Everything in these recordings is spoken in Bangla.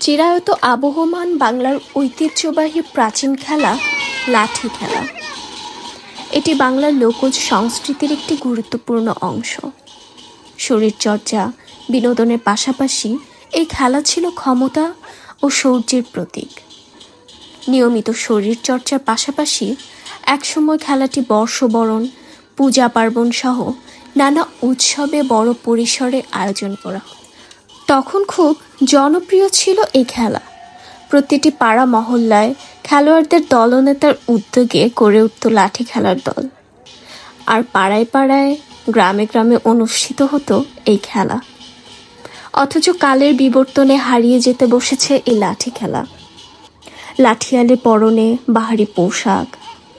চিরায়ত আবহমান বাংলার ঐতিহ্যবাহী প্রাচীন খেলা লাঠি খেলা। এটি বাংলার লোকজ সংস্কৃতির একটি গুরুত্বপূর্ণ অংশ। শরীরচর্চা, বিনোদনের পাশাপাশি এই খেলা ছিল ক্ষমতা ও শৌর্যের প্রতীক। নিয়মিত শরীরচর্চার পাশাপাশি একসময় খেলাটি বর্ষবরণ, পূজা পার্বণ সহ নানা উৎসবে বড় পরিসরে আয়োজন করা হয়। তখন খুব জনপ্রিয় ছিল এই খেলা। প্রতিটি পাড়া মহল্লায় খেলোয়াড়দের দলনেতার উদ্যোগে গড়ে উঠত লাঠি খেলার দল। আর পাড়ায় পাড়ায়, গ্রামে গ্রামে অনুষ্ঠিত হতো এই খেলা। অথচ কালের বিবর্তনে হারিয়ে যেতে বসেছে এই লাঠি খেলা। লাঠিয়ালে পরনে বাহারি পোশাক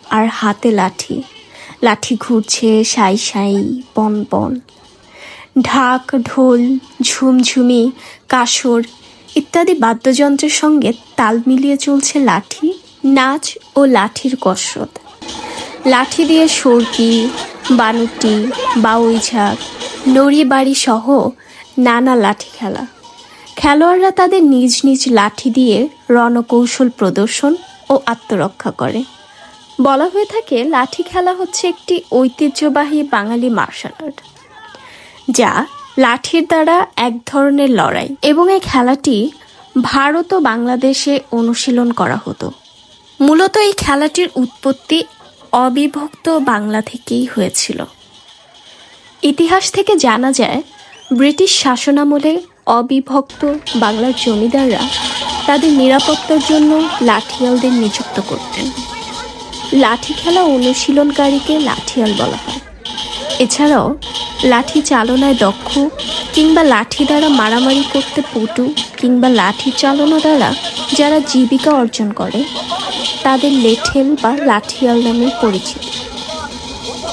আর হাতে লাঠি। লাঠি ঘুরছে সাই সাই পন পন ঢাক, ঢোল, ঝুমঝুমি, কাসর ইত্যাদি বাদ্যযন্ত্রের সঙ্গে তাল মিলিয়ে চলছে লাঠি, নাচ ও লাঠির কসরত। লাঠি দিয়ে সর্কি, বানুটি বাউই ঝাঁক নড়ি বাড়ি সহ নানা লাঠি খেলা। খেলোয়াড়রা তাদের নিজ নিজ লাঠি দিয়ে রণকৌশল প্রদর্শন ও আত্মরক্ষা করে। বলা হয়ে থাকে, লাঠি খেলা হচ্ছে একটি ঐতিহ্যবাহী বাঙালি মার্শাল আর্ট যা লাঠির দ্বারা এক ধরনের লড়াই এবং এই খেলাটি ভারত ও বাংলাদেশে অনুশীলন করা হতো। মূলত এই খেলাটির উৎপত্তি অবিভক্ত বাংলা থেকেই হয়েছিল। ইতিহাস থেকে জানা যায়, ব্রিটিশ শাসনামলে অবিভক্ত বাংলার জমিদাররা তাদের নিরাপত্তার জন্য লাঠিয়ালদের নিযুক্ত করতেন। লাঠি খেলা অনুশীলনকারীকে লাঠিয়াল বলা হয়। এছাড়াও লাঠি চালনায় দক্ষ কিংবা লাঠি দ্বারা মারামারি করতে পটু কিংবা লাঠি চালনা দ্বারা যারা জীবিকা অর্জন করে, তাদের লেঠেল বা লাঠিয়াল নামে পরিচিত।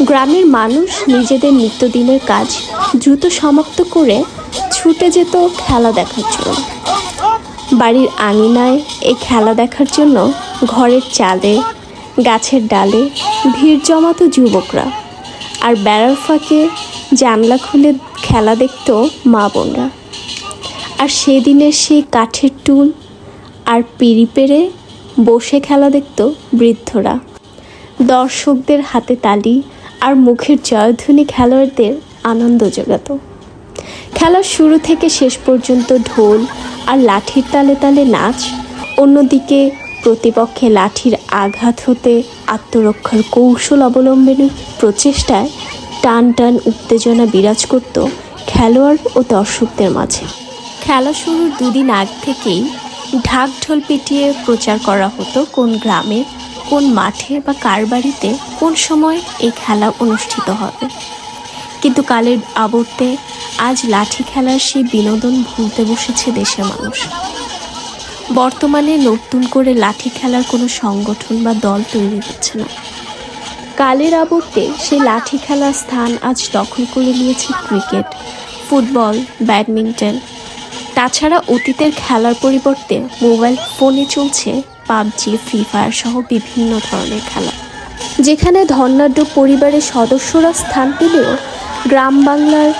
গ্রামের মানুষ নিজেদের নিত্যদিনের কাজ দ্রুত সমাপ্ত করে ছুটে যেত খেলা দেখার জন্য। বাড়ির আঙিনায় এই খেলা দেখার জন্য ঘরের চালে, গাছের ডালে ভিড় জমাতো যুবকরা। আর বেড়ার ফাঁকে জানলা খুলে খেলা দেখত মা বোনরা। আর সেদিনের সেই কাঠের টুল আর পিড়ি পেরে বসে খেলা দেখত বৃদ্ধরা। দর্শকদের হাতে তালি আর মুখের জয়ধ্বনি খেলোয়াড়দের আনন্দ জোগাত। খেলার শুরু থেকে শেষ পর্যন্ত ঢোল আর লাঠির তালে তালে নাচ, অন্যদিকে প্রতিপক্ষে লাঠির আঘাত হতে আত্মরক্ষার কৌশল অবলম্বনের প্রচেষ্টায় টান টান উত্তেজনা বিরাজ করত খেলোয়াড় ও দর্শকদের মাঝে। খেলা শুরুর দুদিন আগ থেকেই ঢাক ঢোল পিটিয়ে প্রচার করা হতো কোন গ্রামে, কোন মাঠে বা কার বাড়িতে, কোন সময় এই খেলা অনুষ্ঠিত হবে। কিন্তু কালের আবর্তে আজ লাঠি খেলার সেই বিনোদন ভুলতে বসেছে দেশের মানুষ। বর্তমানে নতুন করে লাঠি খেলার কোনো সংগঠন বা দল তৈরি হচ্ছে না। কালের আবর্তে সে লাঠি খেলার স্থান আজ দখল করে নিয়েছে ক্রিকেট, ফুটবল, ব্যাডমিন্টন। তাছাড়া অতীতের খেলার পরিবর্তে মোবাইল ফোনে চলছে পাবজি, ফ্রি ফায়ার সহ বিভিন্ন ধরনের খেলা। যেখানে ধর্নাঢ্য পরিবারের সদস্যরা স্থান পেলেও গ্রাম বাংলার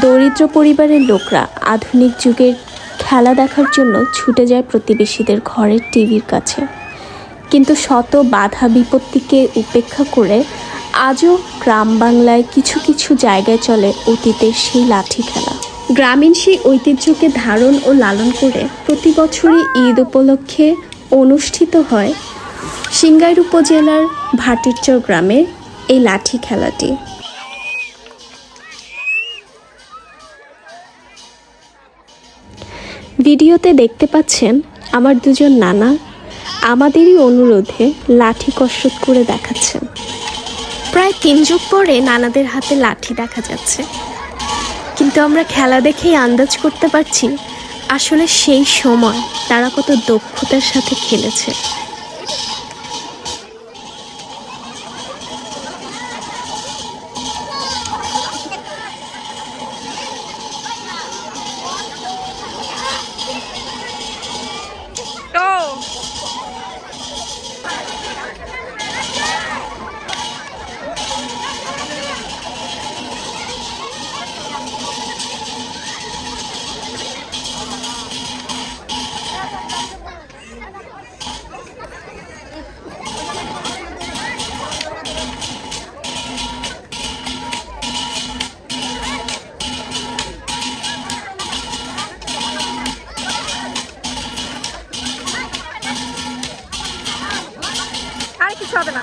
দরিদ্র পরিবারের লোকরা আধুনিক যুগের খেলা দেখার জন্য ছুটে যায় প্রতিবেশীদের ঘরের টিভির কাছে। কিন্তু শত বাধা বিপত্তিকে উপেক্ষা করে আজও গ্রাম বাংলায় কিছু কিছু জায়গায় চলে অতীতের সেই লাঠি খেলা। গ্রামীণ সেই ঐতিহ্যকে ধারণ ও লালন করে প্রতি বছরই ঈদ উপলক্ষে অনুষ্ঠিত হয় সিঙ্গাইর উপজেলার ভাটিরচর গ্রামে এই লাঠি খেলাটি। ভিডিওতে দেখতে পাচ্ছেন আমার দুজন নানা আমাদেরই অনুরোধে লাঠি কসরত করে দেখাচ্ছেন প্রায় তিন যুগ পরে নানাদের হাতে লাঠি দেখা যাচ্ছে। কিন্তু আমরা খেলা দেখেই আন্দাজ করতে পারছি, আসলে সেই সময় তারা কত দক্ষতার সাথে খেলেছে। কিছু হবে না।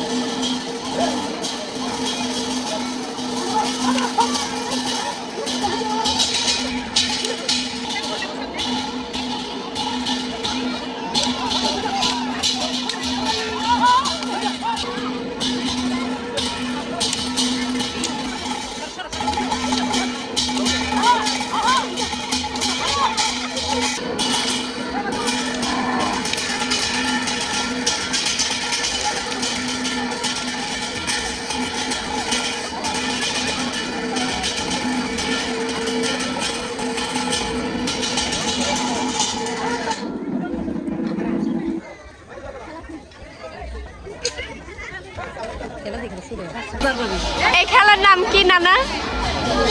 নাম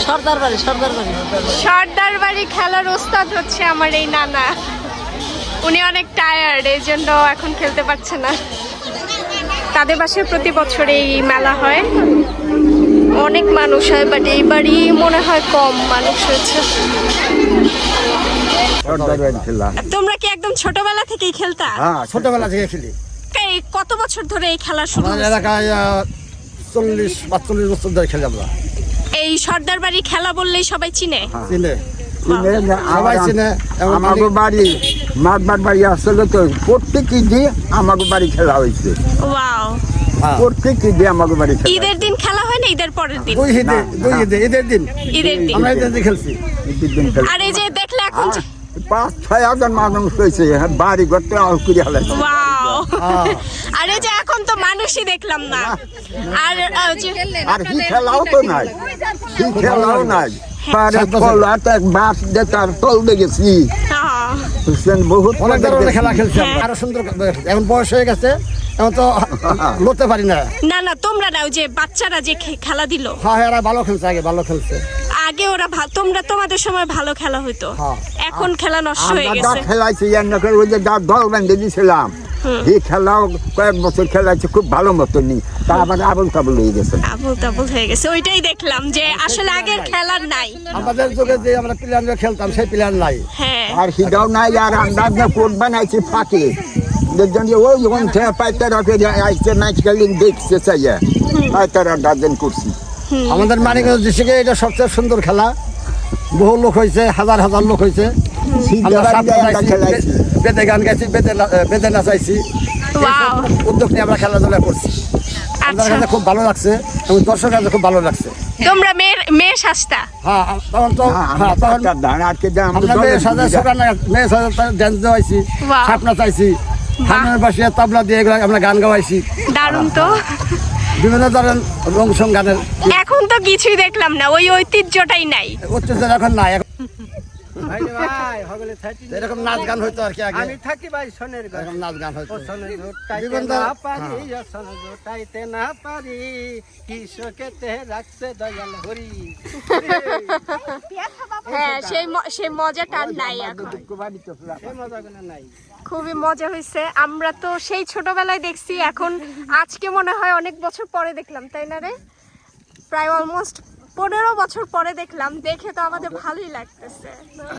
সর্দার বাড়ি সর্দার বাড়ি সর্দার বাড়ি খেলার ওস্তাদ হচ্ছে আমার এই নানা। উনি অনেক টায়ার্ড এই জন্য এখন খেলতে পারছে না। তাদের বাসায় প্রতি বছর এই মেলা হয়। অনেক মানুষ হয় বাট এইবারই মনে হয় কম মানুষ হয়েছে। তোমরা কি একদম ছোটবেলা থেকেই খেলতা? হ্যাঁ ছোটবেলা থেকে খেলি। কত বছর ধরে এই খেলা শুরু? এলাকায় চল্লিশ পাঁচচল্লিশ বছর ধরে খেলি আমরা। এই সর্দার বাড়ি খেলা বললেই সবাই চিনে। চিনে। সবাই চিনে, এবং আমাকে বাড়ি মাঠবার বাড়ি আসলে তো প্রত্যেক ঈদে আমাকে বাড়ি খেলা হয়েছে। হ্যাঁ। প্রত্যেক ঈদে আমাকে বাড়ি খেলা ঈদের দিন খেলা হয় না ঈদের পরের দিন? দুই ঈদে দুই ঈদে ঈদের দিন। ঈদের দিন। আমরা ঈদের দিন খেলছি। ঈদের দিন খেলা। আর এই যে দেখলে এখন পাঁচ ছয় হাজার মানুষ হয়েছে হ্যাঁ, বাড়ি ঘরটা আহ করে হালাইছে হ্যাঁ। আর এই যে এখন তো মানুষই দেখলাম না। আর আর খেলাও তো নাই। কি খেলাও নাই। হ্যাঁ। পারে বাস দিয়ে তার হ্যাঁ। বহুত অনেক ধরনের খেলা খেলছি। আরও সুন্দর এখন বয়স গেছে এখন তো লড়তে পারি না। না না তোমরা নাও যে বাচ্চারা যে খে- খেলা দিল। হ্যাঁ হ্যাঁ, ভালো খেলছে আগে ভালো খেলছে। আগে ওরা তোমরা তোমাদের সময় ভালো খেলা হইতো। এখন খেলা নষ্ট হয়ে গেছে। খেলাইছি ওই যে দল বেঁধে দিয়েছিলাম এই খেলাও কয়েক বছর খেলাইছে খুব ভালো মতন নি তারপর আবল তাবল হয়ে গেছে। আবুল তাবুল হয়ে গেছে ওইটাই দেখলাম যে আসলে আগের খেলার নাই। আমাদের যুগে যে আমরা প্লেয়ার খেলতাম সেই প্লেয়ার নাই। হ্যাঁ। আর হিডাও নাই আর আন্দাজ না কোট বানাইছে ফাঁকে। দেখছেন ওই যখন দেখছে চাইয়া। করছি। আমাদের মানিকগঞ্জ ডিস্ট্রিক্টে এটা সবচেয়ে সুন্দর খেলা। বহু লোক হয়েছে হাজার হাজার লোক হয়েছে বেদে গান গাইছি বেদে বেদে নাচাইছি। উদ্যোগ নিয়ে আমরা খেলাধুলা করছি। আমাদের আচ্ছা। কাছে খুব ভালো লাগছে এবং দর্শকের কাছে খুব ভালো লাগছে। তোমরা মেয়ের মেয়ে সাজতা হ্যাঁ তখন তো হ্যাঁ তখন ধান আটকে দেয় আমরা মেয়ে সাজা সোকার মেয়ে সাজা ড্যান্স দেওয়াইছি বাহ। সাপ নাচাইছি হামের পাশে দিয়ে এগুলো আমরা গান গাওয়াইছি। দারুণ তো। বিভিন্ন ধরনের রং গানের এখন তো কিছুই দেখলাম না ওই ঐতিহ্যটাই নাই। অত্যাচার এখন নাই এরকম নাচ গান হইতো আর কি আগে। আমি থাকি ভাই সোনের ঘর। এরকম নাচ গান হইতো। সোনের জোটাইতে না পারি সোনের জোটাইতে না পারি। কৃষকেতে রাখছে দয়াল হরি। হ্যাঁ সেই সেই মজাটা নাই এখন। সে মজা নাই। খুবই মজা হয়েছে আমরা তো সেই ছোটবেলায় দেখছি এখন আজকে মনে হয় অনেক বছর পরে দেখলাম তাই না রে? প্রায় অলমোস্ট পনেরো বছর পরে দেখলাম। দেখে তো আমাদের ভালোই লাগতেছে।